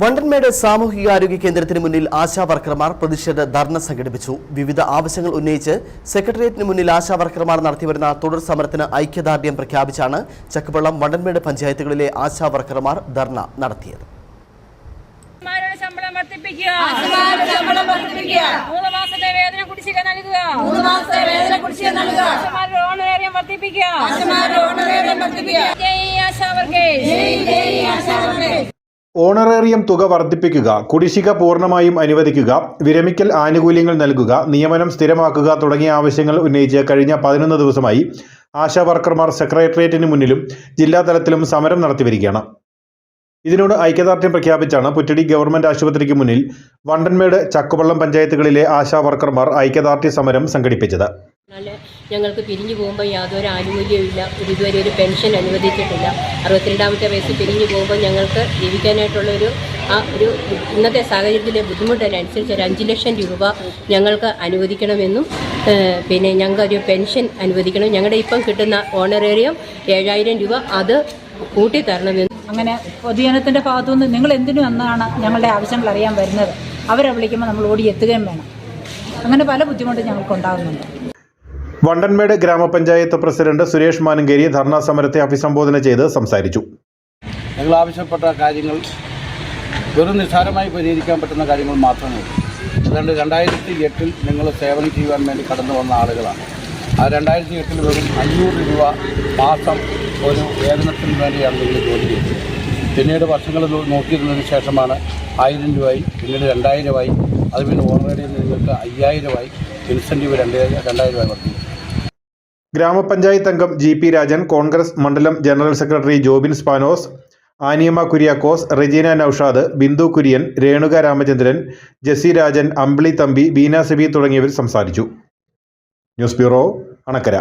വണ്ടൻമേട് സാമൂഹികാരോഗ്യ കേന്ദ്രത്തിന് മുന്നിൽ ആശാവർക്കർമാർ പ്രതിഷേധ ധർണ സംഘടിപ്പിച്ചു. വിവിധ ആവശ്യങ്ങൾ ഉന്നയിച്ച് സെക്രട്ടേറിയറ്റിന് മുന്നിൽ ആശാവർക്കർമാർ നടത്തിവരുന്ന തുടർ സമരത്തിന് ഐക്യദാർഢ്യം പ്രഖ്യാപിച്ചാണ് ചക്കപ്പള്ളം വണ്ടൻമേട് പഞ്ചായത്തുകളിലെ ആശാവർക്കർമാർ ധർണ നടത്തിയത്. ശമ്പളം വർദ്ധിപ്പിക്കുക. ആശുമാരുടെ ശമ്പളം വർദ്ധിപ്പിക്കുക. മൂന്ന് മാസത്തെ വേതന കുടിശ്ശിക നൽകുക. മൂന്ന് മാസത്തെ വേതന കുടിശ്ശിക നൽകുക. ആശമാരുടെ ഓണറേറിയം വർദ്ധിപ്പിക്കുക. ആശുമാരുടെ ഓണറേറിയം വർദ്ധിപ്പിക്കുക. ജയ് ജയ് ജയ് ആശാവർക്കേ. ഓണറേറിയം തുക വർദ്ധിപ്പിക്കുക കുടിശ്ശിക പൂർണമായും അനുവദിക്കുക വിരമിക്കൽ ആനുകൂല്യങ്ങൾ നൽകുക നിയമനം സ്ഥിരമാക്കുക തുടങ്ങിയ ആവശ്യങ്ങൾ ഉന്നയിച്ച് കഴിഞ്ഞ പതിനൊന്ന് ദിവസമായി ആശാ വർക്കർമാർ സെക്രട്ടേറിയറ്റിന് മുന്നിലും ജില്ലാതലത്തിലും സമരം നടത്തിവരികയാണ്. ഇതിനോട് ഐക്യദാർഢ്യം പ്രഖ്യാപിച്ചാണ് പുറ്റടി ഗവൺമെന്റ് ആശുപത്രിക്ക് മുന്നിൽ വണ്ടൻമേട് ചക്കുവള്ളം പഞ്ചായത്തുകളിലെ ആശാ വർക്കർമാർ ഐക്യദാർഢ്യ സമരം സംഘടിപ്പിച്ചത്. എന്നാൽ ഞങ്ങൾക്ക് പിരിഞ്ഞു പോകുമ്പോൾ യാതൊരു ആനുകൂല്യമില്ല ഒരു ഇതുവരെ ഒരു പെൻഷൻ അനുവദിച്ചിട്ടില്ല. അറുപത്തിരണ്ടാമത്തെ വയസ്സിൽ പിരിഞ്ഞു പോകുമ്പോൾ ഞങ്ങൾക്ക് ജീവിക്കാനായിട്ടുള്ളൊരു ആ ഒരു ഇന്നത്തെ സാഹചര്യത്തിലെ ബുദ്ധിമുട്ടിനനുസരിച്ച് ഒരു അഞ്ച് ലക്ഷം രൂപ ഞങ്ങൾക്ക് അനുവദിക്കണമെന്നും പിന്നെ ഞങ്ങൾക്ക് ഒരു പെൻഷൻ അനുവദിക്കണം. ഞങ്ങളുടെ ഇപ്പം കിട്ടുന്ന ഓണറേറിയം ഏഴായിരം രൂപ അത് കൂട്ടിത്തരണമെന്നും. അങ്ങനെ പൊതുജനത്തിന്റെ ഭാഗത്തുനിന്ന് നിങ്ങൾ എന്തിനു എന്നാണ് ഞങ്ങളുടെ ആവശ്യങ്ങൾ അറിയാൻ വരുന്നത്. അവരെ വിളിക്കുമ്പോൾ നമ്മൾ ഓടി എത്തുകയും വേണം. അങ്ങനെ പല ബുദ്ധിമുട്ടും ഞങ്ങൾക്ക് ഉണ്ടാകുന്നുണ്ട്. വണ്ടൻമേട് ഗ്രാമപഞ്ചായത്ത് പ്രസിഡന്റ് സുരേഷ് മാനങ്കേരി ധർണാ സമരത്തെ അഭിസംബോധന ചെയ്ത് സംസാരിച്ചു. ഞങ്ങൾ ആവശ്യപ്പെട്ട കാര്യങ്ങൾ വെറും നിസ്സാരമായി പരിഹരിക്കാൻ പറ്റുന്ന കാര്യങ്ങൾ മാത്രമേ അതുകൊണ്ട് രണ്ടായിരത്തി എട്ടിൽ നിങ്ങൾ സേവനം ചെയ്യുവാൻ വേണ്ടി കടന്നു വന്ന ആളുകളാണ്. ആ രണ്ടായിരത്തി എട്ടിൽ വെറും അഞ്ഞൂറ് രൂപ മാസം ഒരു വേതനത്തിന് വേണ്ടിയാണ് നിങ്ങൾ ജോലി ചെയ്തത്. പിന്നീട് വർഷങ്ങൾ നോക്കിയിരുന്നതിന് ശേഷമാണ് ആയിരം രൂപയായി പിന്നീട് രണ്ടായിരമായി അത് പിന്നെ ഓൾറെഡി നിങ്ങൾക്ക് അയ്യായിരമായി ഇൻസെന്റീവ് രണ്ട് രൂപ വർദ്ധിച്ചു. ഗ്രാമപഞ്ചായത്ത് അംഗം ജി പി രാജൻ കോൺഗ്രസ് മണ്ഡലം general secretary Jobin Spanos Aniyamma Kuriakose Regina Noushad Bindu Kurian Renuka Ramachandran Jessy Rajan Ambili Thampi Beena Sebi തുടങ്ങിയവർ സംസാരിച്ചു. News bureau Anakkara.